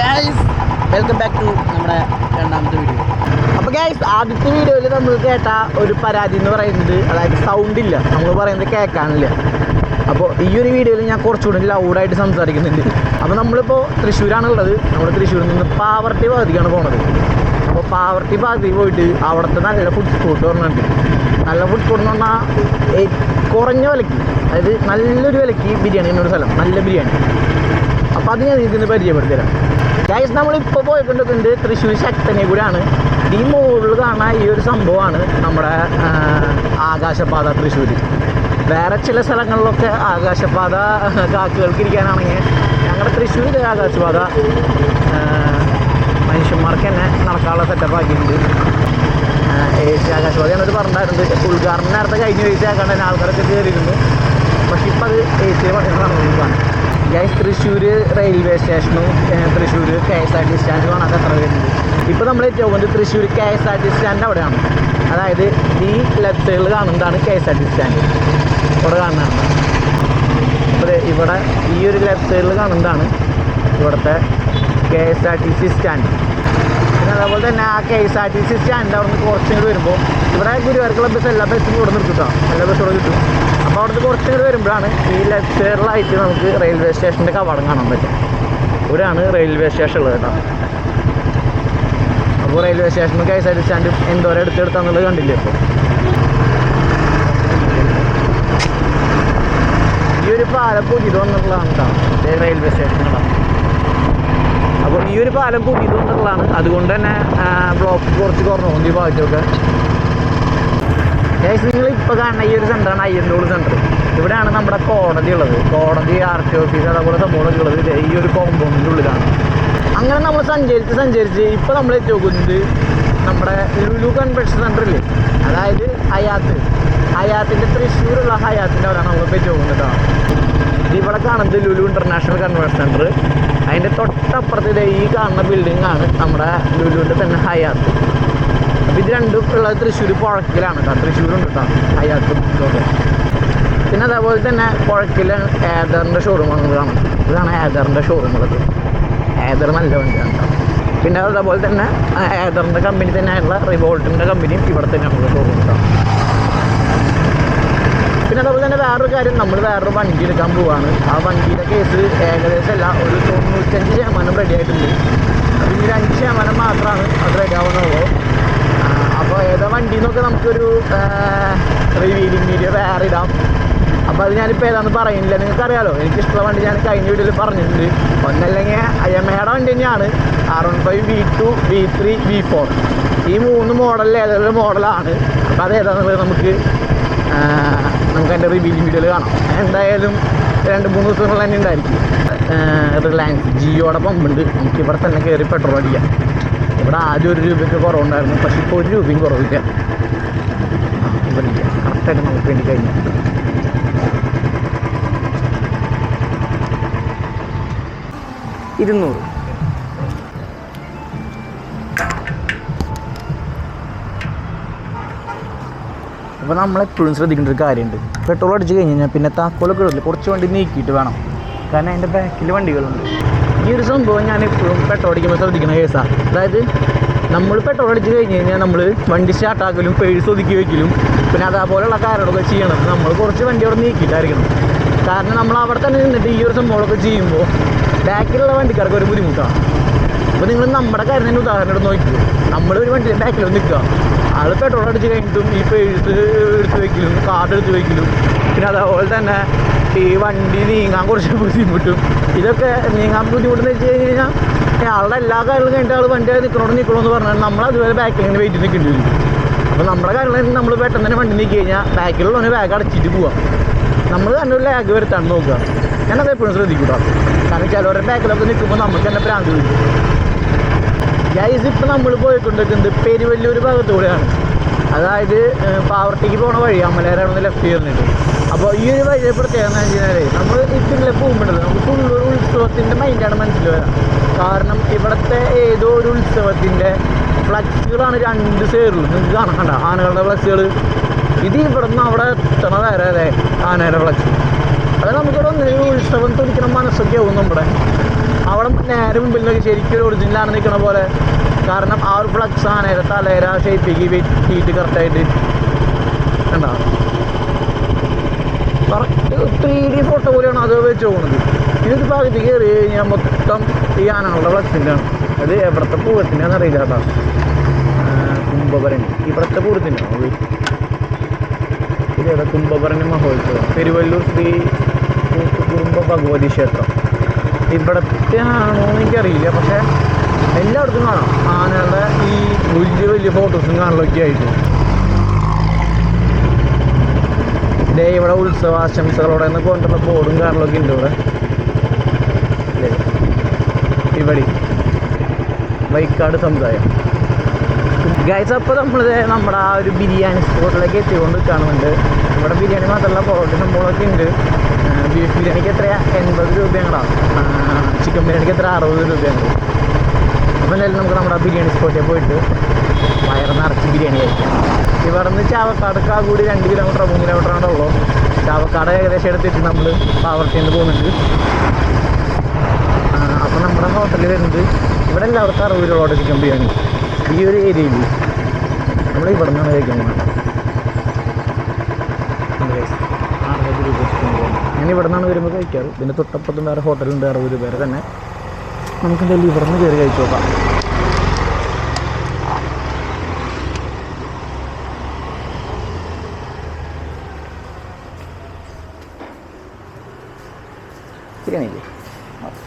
Guys welcome back to നമ്മുടെ രണ്ടാമത്തെ video അപ്പോൾ ഗൈസ് ആദ്യത്തെ വീഡിയോയിൽ നമ്മൾ കേട്ട ഒരു പരാതി എന്ന് പറയുന്നത് അതായത് സൗണ്ട് ഇല്ല. നമ്മൾ പറയുന്നത് കേൾക്കാനില്ല. അപ്പോൾ ഈ ഒരു വീഡിയോയിൽ ഞാൻ കുറച്ചുകൂടി ലൗഡായിട്ട് സംസാരിക്കുന്നുണ്ട്. അപ്പോൾ നമ്മളിപ്പോൾ തൃശ്ശൂരാണുള്ളത്. നമ്മൾ തൃശ്ശൂരിൽ നിന്ന് പാവർട്ടി ഭാഗത്തേക്കാണ് പോണത്. അപ്പോൾ പാവർട്ടി ഭാഗത്തേക്ക് പോയിട്ട് അവിടുത്തെ നല്ല ഫുഡ് സ്പോട്ട് പറഞ്ഞിട്ടുണ്ട്. നല്ല ഫുഡ് സ്പോട്ട് എന്ന് പറഞ്ഞാൽ കുറഞ്ഞ വിലയ്ക്ക് അതായത് നല്ലൊരു വിലയ്ക്ക് ബിരിയാണി എന്നൊരു സ്ഥലം. നല്ല ബിരിയാണി. അപ്പോൾ അത് ഞാൻ നിങ്ങൾക്ക് പരിചയപ്പെടുത്തി തരാം ഗൈസ് നമ്മളിപ്പോൾ പോയിക്കൊണ്ടിരിക്കുന്നത് തൃശ്ശൂർ ശക്തനെ കൂടെയാണ് ഈ മുകളിൽ കാണാൻ ഈ ഒരു സംഭവമാണ് നമ്മുടെ ആകാശപാത തൃശ്ശൂർ വേറെ ചില സ്ഥലങ്ങളിലൊക്കെ ആകാശപാത കാക്കുകൾക്ക് ഇരിക്കാനാണെങ്കിൽ ഞങ്ങളുടെ തൃശ്ശൂർ ആകാശപാത മനുഷ്യന്മാർക്ക് തന്നെ നടക്കാനുള്ള സെറ്റപ്പാക്കിയിട്ടുണ്ട് ഏഷ്യ ആകാശപാത എന്നൊരു പറഞ്ഞിട്ടുണ്ടായിരുന്നു ഉദ്ഘാടനം നേരത്തെ കഴിഞ്ഞ ഏഷ്യ ആക്കാണ്ട് തന്നെ ആൾക്കാരൊക്കെ കയറിയിരുന്നു പക്ഷെ ഇപ്പം അത് ഏഷ്യ നടന്നുകൊണ്ടിരിക്കുകയാണ് ഗൈസ് തൃശ്ശൂർ റെയിൽവേ സ്റ്റേഷനും Thrissur K S R T സ്റ്റാൻഡുകളാണ് അത് അത്ര വരുന്നത്. ഇപ്പോൾ നമ്മൾ പോകുന്നത് Thrissur K S R T stand അവിടെയാണ്. അതായത് ഈ ലെഫ്റ്റ് കാണുന്നതാണ് K S R T stand ഇവിടെ കാണുന്നതാണ്. അപ്പോൾ ഇവിടെ ഈ ഒരു ലെഫ്റ്റ് സൈഡിൽ കാണുന്നതാണ് ഇവിടുത്തെ K S R T C stand പിന്നെ അതേപോലെ തന്നെ ആ K S R T C stand അവിടെ നിന്ന് കുറച്ചുകൂടി വരുമ്പോൾ ഇവിടെ ഗുരുവായൂർക്കുള്ള ബസ് എല്ലാ ബസ്സും ഇവിടെ നിർത്തും കേട്ടോ എല്ലാ ബസ്സും ഇവിടെ കിട്ടും. അപ്പോൾ അവിടുന്ന് കുറച്ചുകൂടി വരുമ്പോഴാണ് ഈ ലെഫ്റ്റ് സൈഡിലായിട്ട് നമുക്ക് റെയിൽവേ സ്റ്റേഷന്റെ കവാടം കാണാൻ പറ്റും. ഇവിടെയാണ് റെയിൽവേ സ്റ്റേഷൻ ഉള്ളത് കേട്ടോ. അപ്പോൾ റെയിൽവേ സ്റ്റേഷനും കെ എസ് ആർ ടി സ്റ്റാൻഡും എന്തോരം എടുത്തെടുത്താന്നുള്ളത് കണ്ടില്ലേ ഇപ്പോൾ ഈ ഒരു പാലം പുതിയത് വന്നിട്ടുള്ളതാണ് കേട്ടോ. റെയിൽവേ സ്റ്റേഷനുകളാണ് അപ്പോൾ ഈ ഒരു പാലം പുതിയത് വന്നിട്ടുള്ളതാണ്. അതുകൊണ്ട് തന്നെ ബ്ലോക്ക് കുറച്ച് കുറഞ്ഞു ഈ ഭാഗത്തൊക്കെ. ഗൈസ് നിങ്ങൾ ഇപ്പോൾ കാണുന്ന ഈ ഒരു സെന്ററാണ് അയ്യന്നൂർ സെന്റർ ഇവിടെയാണ് നമ്മുടെ കോടതി ഉള്ളത്. കോടതി ആർ ടി ഓഫീസ് അതേപോലെ സംഭവങ്ങളൊക്കെ ഉള്ളത്. ഈ ഒരു കോമ്പൗണ്ടിന്റെ ഉള്ളിലാണ്. അങ്ങനെ നമ്മൾ സഞ്ചരിച്ച് സഞ്ചരിച്ച് ഇപ്പോൾ നമ്മൾ എത്തി നമ്മുടെ ലുലു കൺവെൻഷൻ ഇല്ലേ? അതായത് ഹയാത്ത്. ഹയാത്തിന്റെ തൃശ്ശൂരുള്ള ഹയാത്തിന്റെ അവിടെയാണ് നമ്മൾ എത്തി നോക്കുന്നത് കേട്ടോ ഇവിടെ കാണുന്നത് ലുലു ഇന്റർനാഷണൽ കൺവെൻഷൻ സെന്റർ അതിന്റെ തൊട്ടപ്പുറത്ത് ഈ കാണുന്ന ബിൽഡിംഗ് ആണ് നമ്മുടെ ലുലുവിന്റെ തന്നെ ഹയാത്ത്. ഇത് രണ്ടും ഉള്ളത് തൃശ്ശൂർ പുഴക്കിലാണ് കേട്ടോ തൃശ്ശൂരുണ്ട് കേട്ടോ അയാൾക്കും ഇതൊക്കെ പിന്നെ അതേപോലെ തന്നെ പുഴക്കിൽ ഏദറിന്റെ ഷോറൂമാണ് കാണാം ഇതാണ്. ഏദറിന്റെ ഷോറൂമുള്ളത് ഏദർ നല്ല വണ്ടിയാണ് പിന്നെ അതേപോലെ തന്നെ ഏദറിന്റെ കമ്പനി തന്നെയായിട്ടുള്ള റിവോൾട്ടിന്റെ കമ്പനിയും ഇവിടെ തന്നെയാണ് ഷോറൂം കേട്ടോ പിന്നെ അതേപോലെ തന്നെ വേറൊരു കാര്യം നമ്മൾ വേറൊരു വണ്ടി എടുക്കാൻ പോവാണ്. ആ വണ്ടിയുടെ കേസ് ഏകദേശം അല്ല ഒരു തൊണ്ണൂറ്റഞ്ച് ശതമാനം റെഡി ആയിട്ടുണ്ട്. ഈ ഒരു അഞ്ച് ശതമാനം മാത്രമാണ് അത് റെഡി ആവുന്നുള്ളൂ. ഏതാ വണ്ടി എന്നൊക്കെ നമുക്കൊരു റിവീലിംഗ് വീഡിയോ വേറെ ഇടാം. അപ്പോൾ അത് ഞാനിപ്പോൾ ഏതാണെന്ന് പറയുന്നില്ല. നിങ്ങൾക്ക് അറിയാലോ എനിക്കിഷ്ടമുള്ള വണ്ടി ഞാൻ കഴിഞ്ഞ വീഡിയോയിൽ പറഞ്ഞിട്ടുണ്ട്. ഒന്നല്ലെങ്കിൽ അയ്യമ്മയുടെ വണ്ടി തന്നെയാണ്. R one five V two V three V four ഈ മൂന്ന് മോഡലിൽ ഏതെങ്കിലും മോഡലാണ് അപ്പോൾ അത് ഏതാണെന്നുള്ളത് നമുക്ക് നമുക്ക് അതിന്റെ റിവീലിംഗ് വീഡിയോയിൽ കാണാം. എന്തായാലും രണ്ട് മൂന്ന് ദിവസങ്ങൾ തന്നെ ഉണ്ടായിരിക്കും. റിലയൻസ് ജിയോടെ പമ്പുണ്ട്. നമുക്ക് ഇവിടെ തന്നെ കയറി പെട്രോൾ അടിക്കാം. ഇവിടെ ആദ്യം ഒരു രൂപയ്ക്ക് കുറവുണ്ടായിരുന്നു പക്ഷെ ഇപ്പോൾ ഒരു രൂപയും കുറവില്ല. കറക്റ്റായിട്ട് നമുക്ക് വേണ്ടി കഴിഞ്ഞു. ഇരുന്നൂറ്. അപ്പോൾ നമ്മളെപ്പോഴും ശ്രദ്ധിക്കേണ്ട ഒരു കാര്യമുണ്ട്. പെട്രോൾ അടിച്ച് കഴിഞ്ഞ് കഴിഞ്ഞാൽ പിന്നെ താക്കോലൊക്കെ ഇടില്ല കുറച്ച് വണ്ടി നീക്കിയിട്ട് വേണം. കാരണം അതിന്റെ ബാക്കിൽ വണ്ടികളുണ്ട്. ഈ ഒരു സംഭവം ഞാൻ എപ്പോഴും പെട്രോൾ അടിക്കുമ്പോൾ ശ്രദ്ധിക്കുന്ന കേസാണ് അതായത് നമ്മൾ പെട്രോൾ അടിച്ച് കഴിഞ്ഞ് കഴിഞ്ഞാൽ നമ്മൾ വണ്ടി സ്റ്റാർട്ടാക്കലും പേഴ്സ് ഒതുക്കി വയ്ക്കലും പിന്നെ അതേപോലെയുള്ള കാര്യങ്ങളൊക്കെ ചെയ്യണം. നമ്മൾ കുറച്ച് വണ്ടി അവിടെ നീക്കിയിട്ടായിരിക്കണം. കാരണം നമ്മൾ അവിടെ തന്നെ നിന്നിട്ട് ഈ ഒരു സംഭവങ്ങളൊക്കെ ചെയ്യുമ്പോൾ ബാക്കിലുള്ള വണ്ടിക്കാർക്ക് ഒരു ബുദ്ധിമുട്ടാണ് അപ്പോൾ നിങ്ങൾ നമ്മുടെ കാര്യം തന്നെ ഉദാഹരണം എടുത്ത് നോക്കി നമ്മൾ ഒരു വണ്ടി ബാക്കിൽ നിൽക്കുക. ആൾ പെട്രോൾ അടിച്ച് കഴിഞ്ഞിട്ടും ഈ പേഴ്സ് എടുത്ത് വയ്ക്കലും കാർഡ് എടുത്ത് വയ്ക്കലും പിന്നെ അതേപോലെ തന്നെ ഈ വണ്ടി നീങ്ങാൻ കുറച്ച് ബുദ്ധിമുട്ടും. ഇതൊക്കെ നീങ്ങാൻ ബുദ്ധിമുട്ടെന്ന് വെച്ച് കഴിഞ്ഞ് കഴിഞ്ഞാൽ ആളുടെ എല്ലാ കാര്യങ്ങളും കഴിഞ്ഞിട്ട് ആൾ വണ്ടി നിൽക്കണോട് നിൽക്കണമെന്ന് പറഞ്ഞാൽ നമ്മൾ അതുപോലെ ബാക്കിൽ ഇങ്ങനെ വെയിറ്റ് നിൽക്കേണ്ടി വരും. അപ്പോൾ നമ്മുടെ കാര്യങ്ങൾ നമ്മൾ പെട്ടെന്ന് തന്നെ വണ്ടി നീക്കി കഴിഞ്ഞാൽ ബാക്കിലുള്ളവന് ബാഗ് അടച്ചിട്ട് പോവാം. നമ്മൾ തന്നെ ഒരു ലാഗ് വരുത്താൻ നോക്കുക. ഞാനത് എപ്പോഴും ശ്രദ്ധിക്കൂടാ കാരണം ചിലവരുടെ ബാക്കിലൊക്കെ നിൽക്കുമ്പോൾ നമുക്ക് തന്നെ പ്രാന്ത് വരും. ഗൈസ് ഇപ്പം നമ്മൾ പോയിക്കൊണ്ടിരിക്കുന്നത് പെരുവല്ലൂർ ഭാഗത്തൂടെയാണ്. അതായത് പാവർട്ടിക്ക് പോണ വഴി അമലേരാണ് ലെഫ്റ്റ് ചെയ്യുന്നുണ്ട് അപ്പോൾ ഈ ഒരു വഴിയെ പ്രത്യേകത എന്ന് വെച്ച് കഴിഞ്ഞാൽ നമ്മൾ ഇതിലെ പോകുമ്പോഴല്ലോ നമുക്ക് ഫുള്ളൊരു ഉത്സവത്തിന്റെ മൈൻഡാണ് മനസ്സിൽ വരാം. കാരണം ഇവിടുത്തെ ഏതോ ഒരു ഉത്സവത്തിന്റെ ഫ്ലക്സുകളാണ് രണ്ട് സൈഡിലും നിങ്ങൾക്ക് കാണാൻ കണ്ട? ആനകളുടെ ഫ്ലക്സുകൾ ഇത് ഇവിടെ നിന്ന് അവിടെ എത്തണ വേറെ അല്ലേ? ആനയുടെ ഫ്ലക്സ്. അത് നമുക്കിവിടെ ഒന്നിനും ഉത്സവം തുടിക്കണ മനസ്സൊക്കെ ആവും നമ്മുടെ. അവിടെ നേരെ മുമ്പിൽ നിന്നൊക്കെ ശരിക്കും ഒരു ഒറിജിനലാണ് നിൽക്കണ പോലെ. കാരണം ആ ഒരു ഫ്ലക്സ് ആനയുടെ തലേര ഷേപ്പിക്ക് വെറ്റിയിട്ട് കറക്റ്റായിട്ട് കണ്ടോ ത്രീ ഡി ഫോട്ടോ പോലെയാണ് അത് വെച്ച് പോകുന്നത് ഇതിന്റെ ഭാഗത്ത് കയറി കഴിഞ്ഞാൽ മൊത്തം ഈ ആനകളുടെ ഫ്ലക്സിന്റെ അത് എവിടുത്തെ പൂരത്തിന്റെയാണെന്ന് അറിയില്ല കേട്ടോ. കുംഭപരണി ഇവിടുത്തെ പൂരത്തിന്റെ ഇതേതാ കുംഭപരണി മഹോത്സവം. പെരുവല്ലൂർ ശ്രീ കുടുംബ ഭഗവതി ക്ഷേത്രം. ഇവിടത്തെ ആണോ എനിക്കറിയില്ല. പക്ഷേ എല്ലായിടത്തും കാണാം. ആനകളുടെ ഈ വലിയ വലിയ ഫോട്ടോസും കാണലൊക്കെ ആയിട്ട് ദേ ഇവിടെ ഉത്സവാശംസകളോടെ നിന്ന് കൊണ്ടുള്ള ബോർഡും കാറിലൊക്കെ ഉണ്ട് ഇവിടെ. ഇവിടെ. വൈക്കാട് സമുദായം. ഗൈസ് അപ്പോൾ നമ്മൾ നമ്മുടെ ആ ഒരു ബിരിയാണി സ്പോട്ടിലേക്ക് എത്തിക്കൊണ്ട് കാണുന്നുണ്ട് ഇവിടെ ബിരിയാണി മാത്രമല്ല പൊറോട്ട സംഭവങ്ങളൊക്കെ ഉണ്ട്. ബീഫ് ബിരിയാണിക്ക് എത്രയാ? എൺപത് രൂപയാണ് ചിക്കൻ ബിരിയാണിക്ക് എത്ര? അറുപത് രൂപയാണ്. അപ്പോൾ എന്തായാലും നമുക്ക് നമ്മുടെ ബിരിയാണി സ്പോട്ടിൽ പോയിട്ട് വയറ് നിറച്ച് ബിരിയാണി കഴിക്കാം. ഇവിടെ നിന്ന് ചാവക്കാട് ആ കൂടി രണ്ട് കിലോമീറ്റർ മൂന്ന് കിലോമീറ്റർ ആണുള്ളൂ ചാവക്കാട് ഏകദേശം എടുത്തിട്ട് നമ്മൾ പാവർട്ടിന്ന് പോകുന്നുണ്ട്. അപ്പോൾ നമ്മുടെ ഹോട്ടലിൽ വരുന്നത് ഇവിടെ എല്ലായിടത്തും അറുപത് രൂപയുടെ ചിക്കൻ ബിരിയാണി ഈ ഒരു ഏരിയയിൽ നമ്മൾ ഇവിടെ നിന്നാണ് കഴിക്കുന്നത്. ഞാൻ ഇവിടെ നിന്നാണ് വരുമ്പോൾ കഴിക്കാറ്. പിന്നെ തൊട്ടപ്പുറത്തും വേറെ ഹോട്ടലുണ്ട് അറുപത് പേരെ തന്നെ. നമുക്ക് എന്തായാലും ഇവിടെ നിന്ന് കയറി കഴിച്ചു നോക്കാം. ബിരിയാണിയില്ലേ അപ്പോൾ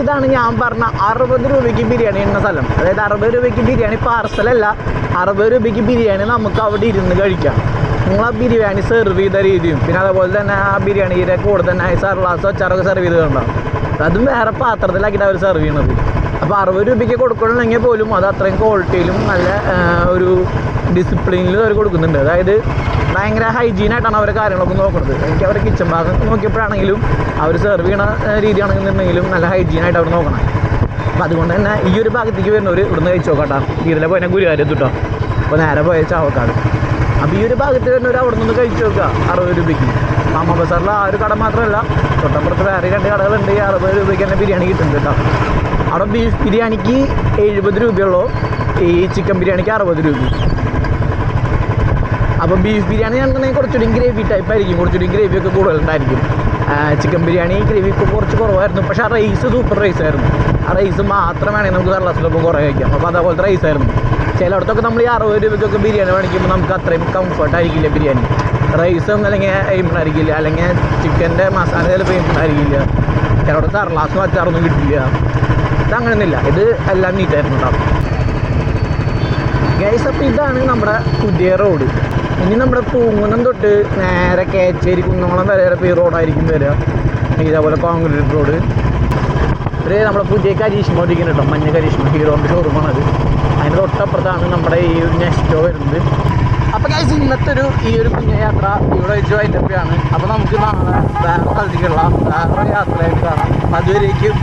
ഇതാണ് ഞാൻ പറഞ്ഞ അറുപത് രൂപയ്ക്ക് ബിരിയാണി എന്ന സ്ഥലം. അതായത് അറുപത് രൂപയ്ക്ക് ബിരിയാണി പാർസലല്ല അറുപത് രൂപയ്ക്ക് ബിരിയാണി നമുക്ക് അവിടെ ഇരുന്ന് കഴിക്കാം. നിങ്ങൾ ആ ബിരിയാണി സെർവ് ചെയ്ത രീതിയും പിന്നെ അതുപോലെ തന്നെ ആ ബിരിയാണിയുടെ കൂടെ തന്നെ സർലാസോ അച്ചാറൊക്കെ സെർവ് ചെയ്തിട്ടുണ്ടാവും അതും വേറെ പാത്രത്തിലാക്കിയിട്ട് അവർ സെർവ് ചെയ്യണത്. അപ്പോൾ അറുപത് രൂപയ്ക്ക് കൊടുക്കണമെങ്കിൽ പോലും അത് അത്രയും ക്വാളിറ്റിയിലും നല്ല ഒരു ഡിസിപ്ലിനിലും അവർ കൊടുക്കുന്നുണ്ട്. അതായത് ഭയങ്കര ഹൈജീനായിട്ടാണ് അവർ കാര്യങ്ങളൊക്കെ നോക്കുന്നത് എനിക്ക് അവരുടെ കിച്ചൺ ഭാഗം നോക്കിയപ്പോഴാണെങ്കിലും അവർ സെർവ് ചെയ്യണ രീതിയാണെന്നുണ്ടെങ്കിലും നല്ല ഹൈജീനായിട്ട് അവർ നോക്കണം. അപ്പം അതുകൊണ്ട് തന്നെ ഈ ഒരു ഭാഗത്തേക്ക് വരുന്നവർ ഇവിടുന്ന് കഴിച്ചു നോക്കാം കേട്ടോ ഇതിലെ പോയാൽ ഗുരുവായൂർ കേട്ടോ അപ്പോൾ നേരെ പോയ ചാവക്കാട്. അപ്പോൾ ഈ ഒരു ഭാഗത്ത് തന്നെ ഒരു അവിടെ നിന്ന് കഴിച്ചു നോക്കുക അറുപത് രൂപയ്ക്ക്. മാമ ബസാറിൽ ആ ഒരു കട മാത്രമല്ല തൊട്ടപ്പുറത്ത് വേറെ രണ്ട് കടകളുണ്ട് ഈ അറുപത് രൂപയ്ക്ക് തന്നെ ബിരിയാണി കിട്ടുന്നുണ്ട് കേട്ടോ. അവിടെ ബീഫ് ബിരിയാണിക്ക് എഴുപത് രൂപയുള്ളൂ ഈ ചിക്കൻ ബിരിയാണിക്ക് അറുപത് രൂപ. അപ്പോൾ ബീഫ് ബിരിയാണി ആണെന്നുണ്ടെങ്കിൽ കുറച്ചുകൂടി ഗ്രേവി ടൈപ്പ് ആയിരിക്കും കുറച്ചുകൂടി ഗ്രേവി ഒക്കെ കൂടുതലുണ്ടായിരിക്കും. ചിക്കൻ ബിരിയാണി ഗ്രേവി ഇപ്പോൾ കുറച്ച് കുറവായിരുന്നു പക്ഷെ ആ റൈസ് സൂപ്പർ റൈസ് ആയിരുന്നു. ആ റൈസ് മാത്രം വേണമെങ്കിൽ നമുക്ക് കർലാസിലൊപ്പം കുറേ കഴിക്കാം. അപ്പോൾ അതേപോലത്തെ റൈസ് ആയിരുന്നു. ചിലയിടത്തൊക്കെ നമ്മൾ ഈ അറുപത് രൂപയ്ക്കൊക്കെ ബിരിയാണി മേടിക്കുമ്പോൾ നമുക്ക് അത്രയും കംഫർട്ട് ആയിരിക്കില്ല ബിരിയാണി. റൈസും അല്ലെങ്കിൽ എയിംഡ് ആയിരിക്കില്ല. അല്ലെങ്കിൽ ചിക്കന്റെ മസാല ചിലപ്പോൾ എയിംഡ് ആയിരിക്കില്ല. ചിലവിടെ സർലാസും അച്ചാറൊന്നും കിട്ടില്ല. ഇത് അങ്ങനെയൊന്നുമില്ല ഇത് എല്ലാം നീറ്റായിരുന്നു കേട്ടോ ഗൈസ് അപ്പോൾ ഇതാണ് നമ്മുടെ പുതിയ റോഡ് ഇനി നമ്മുടെ പൂങ്കുന്നം തൊട്ട് നേരെ കേച്ചേരി കുന്നോളം വരെ ഇപ്പോൾ ഈ റോഡായിരിക്കും വരിക. ഇതേപോലെ കോൺക്രീറ്റ് റോഡ് ഒരു നമ്മുടെ പുതിയ കരീഷ്മ ഒരിക്കുന്നു കേട്ടോ മഞ്ഞ കരീഷ്മ. ഹീറോന്റെ ഷോറൂമാണത് തൊട്ടപ്പുറത്താണ് നമ്മുടെ ഈ ഒരു നെക്സ്റ്റോ വരുന്നത്. അപ്പോൾ കഴിച്ച് ഇന്നത്തെ ഒരു ഈ ഒരു കുഞ്ഞ യാത്ര ഇവിടെ വെച്ച് വൈൻഡപ്പിയാണ് അപ്പോൾ നമുക്ക് നാളെ വേറെ സ്ഥലത്തേക്കുള്ള വേറെ യാത്രയായിട്ട് കാണാം. അതുവരേക്കും.